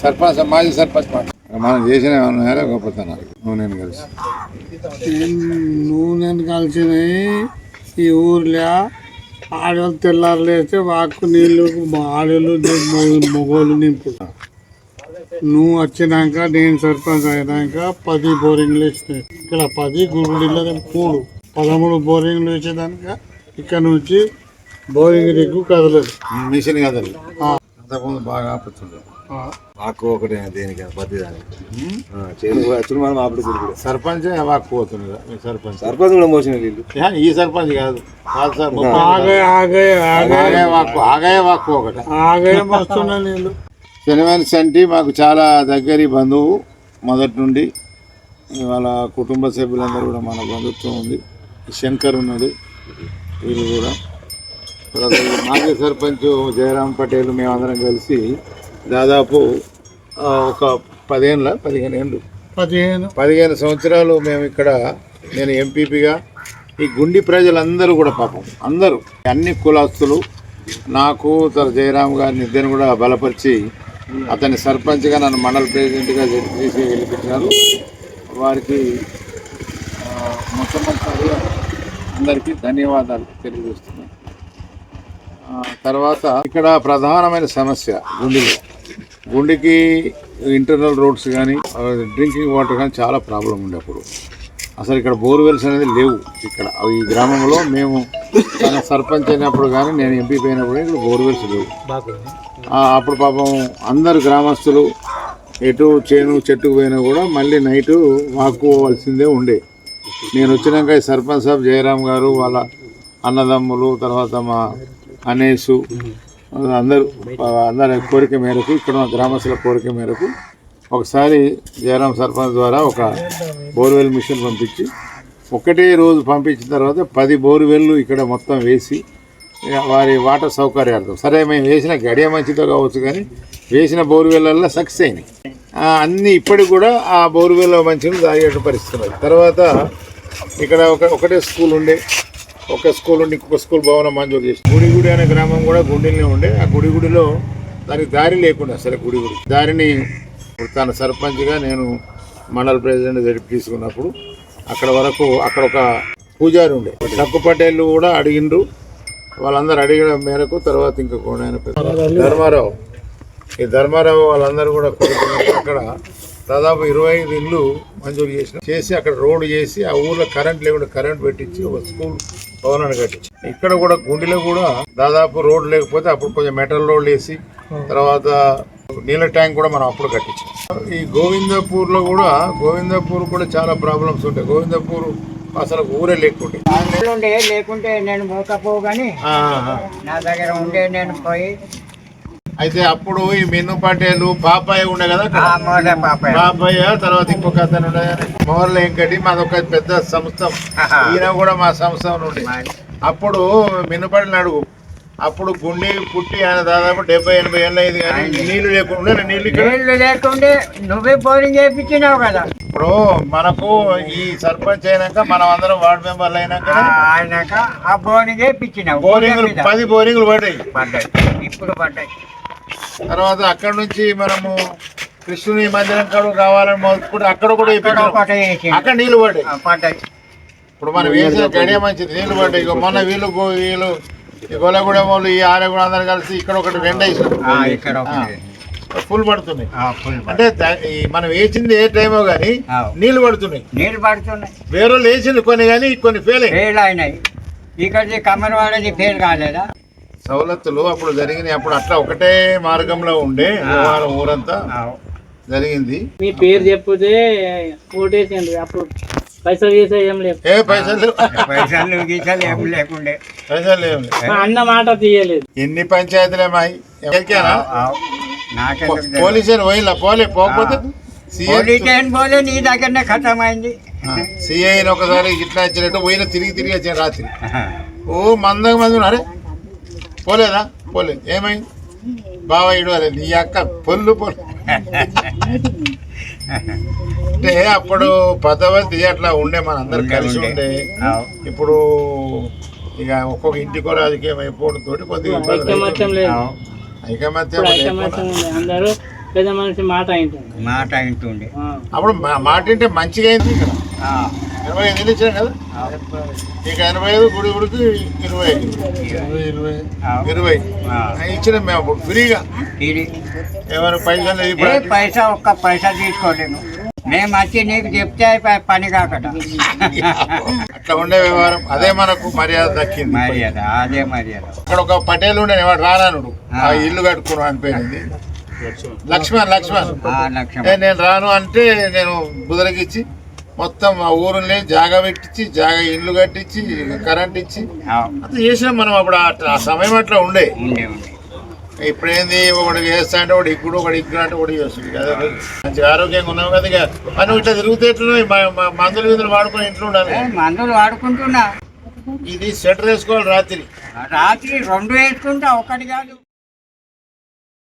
సర్పంచ్ మాజీ సర్పంచ్ మనం చేసిన ఏమన్నా గొప్పతనం నువ్వు నేను కలిసి. నువ్వు నేను కలిసినవి ఈ ఊర్లో ఆడవాళ్ళు తెల్లారు లేస్తే వాక్కు నీళ్ళు ఆడవాళ్ళు మొగోళ్ళు నింపు నువ్వు వచ్చినాక నేను సర్పంచ్ అయినాక పది బోరింగ్లు వేసినాయి. ఇక్కడ పది గురుడిలో మూడు. పదమూడు బోరింగ్లు వేసేదానిక ఇక్కడ నుంచి బోరింగ్ దిగ్గు కదలదు. మిషన్ కదండి ఆ. అంతకుముందు బాగా ఆపుతుండే. మాకు ఒకటే దేనికి పత్తి దానికి. మనం ఆపిడి సర్పంచ్ వాక్కుపోతుంది మీ సర్పంచ్. సర్పంచ్ కూడా మోసిన ఈ సర్పంచ్ కాదు. ఆగాయ వాక్కు ఆగాయ వాక్కు ఒకటి. నీళ్ళు శనివారి సంటి మాకు చాలా దగ్గరి బంధువు మొదటి నుండి. వాళ్ళ కుటుంబ సభ్యులందరూ కూడా మన బంధుత్వం ఉంది. శంకర్ ఉన్నాడు వీళ్ళు కూడా. మాజీ సర్పంచ్ జయరాం పటేల్ మేమందరం కలిసి దాదాపు ఒక పదేళ్ళ పదిహేను ఏళ్ళు. పదిహేను. పదిహేను సంవత్సరాలు మేము ఇక్కడ నేను ఎంపీపీగా. ఈ గుండి ప్రజలందరూ కూడా పాపం అందరూ. అన్ని కులస్తులు నాకు తర్వాత జయరామ్ గారిని ఇద్దరిని కూడా బలపరిచి అతన్ని సర్పంచ్గా నన్ను మండల ప్రెసిడెంట్గా చేసి గెలిపించారు. వారికి మొట్టమొదటిసారిగా అందరికీ ధన్యవాదాలు తెలియజేస్తున్నాను. తర్వాత ఇక్కడ ప్రధానమైన సమస్య గుండెలో గుండెకి ఇంటర్నల్ రోడ్స్ కానీ డ్రింకింగ్ వాటర్ కానీ చాలా ప్రాబ్లం ఉండే అప్పుడు. అసలు ఇక్కడ బోర్వెల్స్ అనేది లేవు ఇక్కడ. ఈ గ్రామంలో మేము సర్పంచ్ అయినప్పుడు కానీ నేను ఎంపీ అయినప్పుడు ఇక్కడ బోర్వెల్స్ లేవు. అప్పుడు పాపం అందరు గ్రామస్తులు ఎటు చేను చెట్టుకు పోయినా కూడా మళ్ళీ నైటు వాక్కుపోవాల్సిందే ఉండే. నేను వచ్చినాక ఈ సర్పంచ్ సాబ్ జయరామ్ గారు వాళ్ళ అన్నదమ్ములు తర్వాత మా అనేసు అందరూ అందరి కోరిక మేరకు ఇక్కడ ఉన్న గ్రామస్తుల కోరిక మేరకు ఒకసారి జయరాం సర్పంచ్ ద్వారా ఒక బోర్వెల్ మిషన్ పంపించి ఒకటే రోజు పంపించిన తర్వాత పది బోర్వెల్లు ఇక్కడ మొత్తం వేసి వారి వాటర్ సౌకర్యార్థం. సరే మేము వేసిన గడియ మంచితో కావచ్చు కానీ వేసిన బోర్వెల్లలో సక్సెస్ అయినాయి. అన్నీ ఇప్పటికి కూడా ఆ బోర్వెల్ మంచిగా తాగేట పరిస్థితి ఉన్నది. తర్వాత ఇక్కడ ఒక ఒకటే స్కూల్ ఉండే ఒక స్కూల్ ఉండి ఇంకొక స్కూల్ భవనం మంజూరు చేసి గుడిగుడి అనే గ్రామం కూడా గుండెల్నే ఉండే. ఆ గుడిగుడిలో దానికి దారి లేకుండా అసలు గుడి గుడి దారిని తన సర్పంచ్గా నేను మండల ప్రెసిడెంట్ జరిపి తీసుకున్నప్పుడు అక్కడ వరకు అక్కడ ఒక పూజారి ఉండే. సక్కు పటేళ్ళు కూడా అడిగిండ్రు వాళ్ళందరూ అడిగిన మేరకు తర్వాత ఇంకా కూడా ఆయన ధర్మారావు. ఈ ధర్మారావు వాళ్ళందరూ కూడా అక్కడ దాదాపు ఇరవై ఐదు ఇళ్ళు మంజూరు చేసిన చేసి అక్కడ రోడ్డు చేసి ఆ ఊర్లో కరెంట్ లేకుండా కరెంట్ పెట్టించి ఒక స్కూల్ భవనాన్ని కట్టించి. ఇక్కడ కూడా గుండెలో కూడా దాదాపు రోడ్డు లేకపోతే అప్పుడు కొంచెం మెటల్ రోడ్లు వేసి తర్వాత నీళ్ళ ట్యాంక్ కూడా మనం అప్పుడు కట్టించాం. ఈ గోవిందపూర్లో కూడా గోవిందపూర్ కూడా చాలా ప్రాబ్లమ్స్ ఉంటాయి. గోవిందపూర్ అసలు ఊరే లేకుంటే లేకుంటే నేను పోకపోవు కానీ నా దగ్గర ఉండే నేను పోయి అయితే అప్పుడు ఈ మిన్ను పటేలు పాపాయ ఉండే కదా బాబాయ్య తర్వాత ఇంకొక అతను మోర్ల వెంకటి మాది ఒక పెద్ద సంస్థ. ఈయన కూడా మా సంస్థ నుండి. అప్పుడు మిన్నపడిన అడుగు. అప్పుడు గుండె పుట్టి ఆయన దాదాపు డెబ్బై ఎనభై ఏళ్ళు అయింది కానీ నీళ్ళు లేకుండా నీళ్ళు లేకుండే నువ్వే బోరింగ్ చేయించినావు కదా. ఇప్పుడు మనకు ఈ సర్పంచ్ అయినాక మనం అందరం వార్డు మెంబర్లు అయినాక ఆ, ఆయనక ఆ బోరింగ్ చేయించినావు. బోరింగ్లు పది బోరింగ్లు పడ్డాయి. పడ్డాయి. ఇప్పుడు పడ్డాయి. తర్వాత అక్కడ నుంచి మనము కృష్ణుని మందిరం కాడ కావాలని మొదలుకుంటే అక్కడ కూడా ఇక్కడ. అక్కడ నీళ్ళు పడ్డాయి. ఇప్పుడు మనం వేసిన గడియ మంచిది నీళ్ళు పడ్డాయి. ఇగో మొన్న వీళ్ళు గో- వీళ్ళు ఈ గొల్లగూడెం వాళ్ళు ఈ ఆరగూడ అందరు కలిసి ఇక్కడ ఒకటి రెండు వేసినాం ఇక్కడ ఫుల్ పడుతున్నాయి. అంటే మనం వేసింది ఏ టైమో కానీ ఆ. నీళ్ళు పడుతున్నాయి. నీళ్ళు పడుతున్నాయి. వేరే వేసింది కొన్ని కానీ కొన్ని ఫెయిల్ అయినాయి. ఇక్కడిది కమ్మరి వాళ్ళది ఫెయిల్ కాలేదా? సవలత్తులు అప్పుడు జరిగినాయి. అప్పుడు అట్లా ఒకటే మార్గంలో ఉండే వ్యవహారం ఊరంతా జరిగింది. మీ పేరు చెప్తే ఓటేసిండ్రు అప్పుడు పైసలు చేసే ఏం లేవు. ఏ పైసలు? లేవు. పైసలు గీసలు ఏం లేకుండే. పైసలు లేవు. మా అన్న మాట తీయలేదు. ఎన్ని పంచాయతీలే మాయి? ఎక్కానా ఆ, నాకెందుకు తెలియదు. పోలీసు పోయిలా? పోలే పోకపోతే సీఎం పోలీస్ స్టేషన్ పోలే నీ దగ్గరనే ఖతం అయింది సిఐ ఒకసారి ఇట్లా ఇచ్చినట్టు పోయిన తిరిగి తిరిగి వచ్చాను రాత్రి. ఓ మందగా మంది ఉన్నారే. పోలేదా? పోలే. ఏమైంది? బావా ఇడవలే నీ అక్క పొల్లు పొల్లు. అంటే అప్పుడు పదవతి అట్లా ఉండే మన అందరు ఉండే, కలిసి ఉండే. ఇప్పుడు ఇక ఒక్కొక్క ఇంటికో రాజకీయం అయిపోవడం తోటి కొద్దిగా ఐకమత్యం అందరూ పెద్ద మనిషి మాట మాట అప్పుడు మా- మాట అంటే మంచిగా అయింది ఇక్కడ. ఆ, ఎనభై ఐదు ఇల్లు ఇచ్చాం కదా? ఇక ఎనభై ఐదు గుడి గుడికి ఇరవై ఇరవై. ఇరవై ఇరవై. ఇచ్చినాం మేము అప్పుడు ఫ్రీగా. ఇది ఎవరు పైసలు ఏ ఇప్పుడు పైసా ఒక్క పైసా తీసుకోలేను మేము వచ్చి నీకు చెప్తే పని కాకట. అట్లా ఉండే వ్యవహారం. అదే మనకు మర్యాద దక్కింది. మర్యాద అదే మర్యాద. అక్కడ ఒక పటేల్ ఉండే వాడు రానానుడు ఆ. ఇల్లు కట్టుకున్నాను అనిపోయింది లక్ష్మణ్. లక్ష్మణ్ నేను రాను అంటే నేను బుదరకిచ్చి మొత్తం ఆ ఊరుని జాగా పెట్టించి జాగా ఇల్లు కట్టించి కరెంట్ ఇచ్చి. అంత చేసినాం మనం అప్పుడు ఆ- సమయం అట్లా ఉండే. ఉండే ఉండే. ఇప్పుడు ఏంది ఒకటి చేస్తా అంటే ఒకటి ఇప్పుడు ఒకటి ఇక్కడ అంటే ఒకటి చేస్తుంది కదా మంచి ఆరోగ్యంగా ఉన్నావు కదా ఇక. మనం ఇట్లా తిరుగుతే మందులు విందులు వాడుకొని ఇంట్లో ఉండాలి. మందులు వాడుకుంటున్నా. ఇది స్వెటర్ వేసుకోవాలి రాత్రి. రాత్రి రెండు వేసుకుంటా ఒకటి కాదు